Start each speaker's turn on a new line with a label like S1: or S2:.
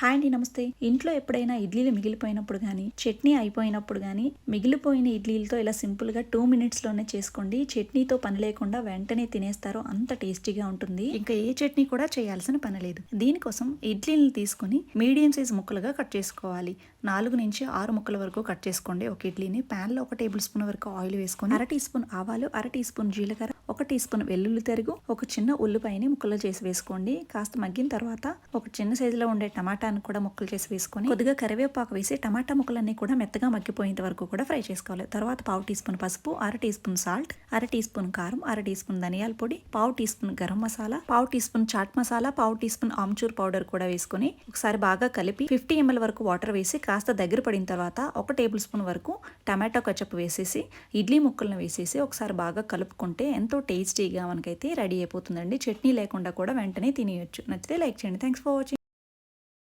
S1: Hi అండి నమస్తే. ఇంట్లో ఎప్పుడైనా ఇడ్లీలు మిగిలిపోయినప్పుడు కానీ చట్నీ అయిపోయినప్పుడు కానీ మిగిలిపోయిన ఇడ్లీలతో ఇలా సింపుల్గా టూ మినిట్స్లోనే చేసుకోండి. చట్నీతో పని లేకుండా వెంటనే తినేస్తారు అంత టేస్టీగా ఉంటుంది. ఇంకా ఏ చట్నీ కూడా చేయాల్సిన పని లేదు. దీనికోసం ఇడ్లీలను తీసుకొని మీడియం సైజ్ ముక్కలుగా కట్ చేసుకోవాలి. నాలుగు నుంచి ఆరు ముక్కల వరకు కట్ చేసుకోండి. ఒక ఇడ్లీని. ప్యాన్లో ఒక టేబుల్ స్పూన్ వరకు ఆయిల్ వేసుకొని అర టీ స్పూన్ ఆవాలు అర టీ స్పూన్ జీలకర్ర ఒక టీ స్పూన్ వెల్లుల్లి తెరుగు ఒక చిన్న ఉల్లిపాయని ముక్కలు చేసి వేసుకోండి. కాస్త మగ్గిన తర్వాత ఒక చిన్న సైజులో ఉండే టమాటాను కూడా ముక్కలు చేసి వేసుకొని కొద్దిగా కరివేపాకు వేసి టమాటా ముక్కలన్నీ కూడా మెత్తగా మగ్గిపోయేంత వరకు కూడా ఫ్రై చేసుకోవాలి. తర్వాత పావు టీ స్పూన్ పసుపు అర టీ స్పూన్ సాల్ట్ అర టీ స్పూన్ కారం అర టీ స్పూన్ ధనియాల పొడి పావు టీ స్పూన్ గరం మసాలా పావు టీ స్పూన్ చాట్ మసాలా పావు టీ స్పూన్ ఆమ్చూర్ పౌడర్ కూడా వేసుకొని ఒకసారి బాగా కలిపి ఫిఫ్టీ ఎంఎల్ వరకు వాటర్ వేసి కాస్త దగ్గర పడిన తర్వాత ఒక టేబుల్ స్పూన్ వరకు టమాటో కచప్ వేసేసి ఇడ్లీ ముక్కలను వేసేసి ఒకసారి బాగా కలుపుకుంటే ఎంతో టేస్టీగా మనకైతే రెడీ అయిపోతుందండి. చట్నీ లేకుండా కూడా వెంటనే తినేయచ్చు. నచ్చితే లైక్ చేయండి. Thanks for watching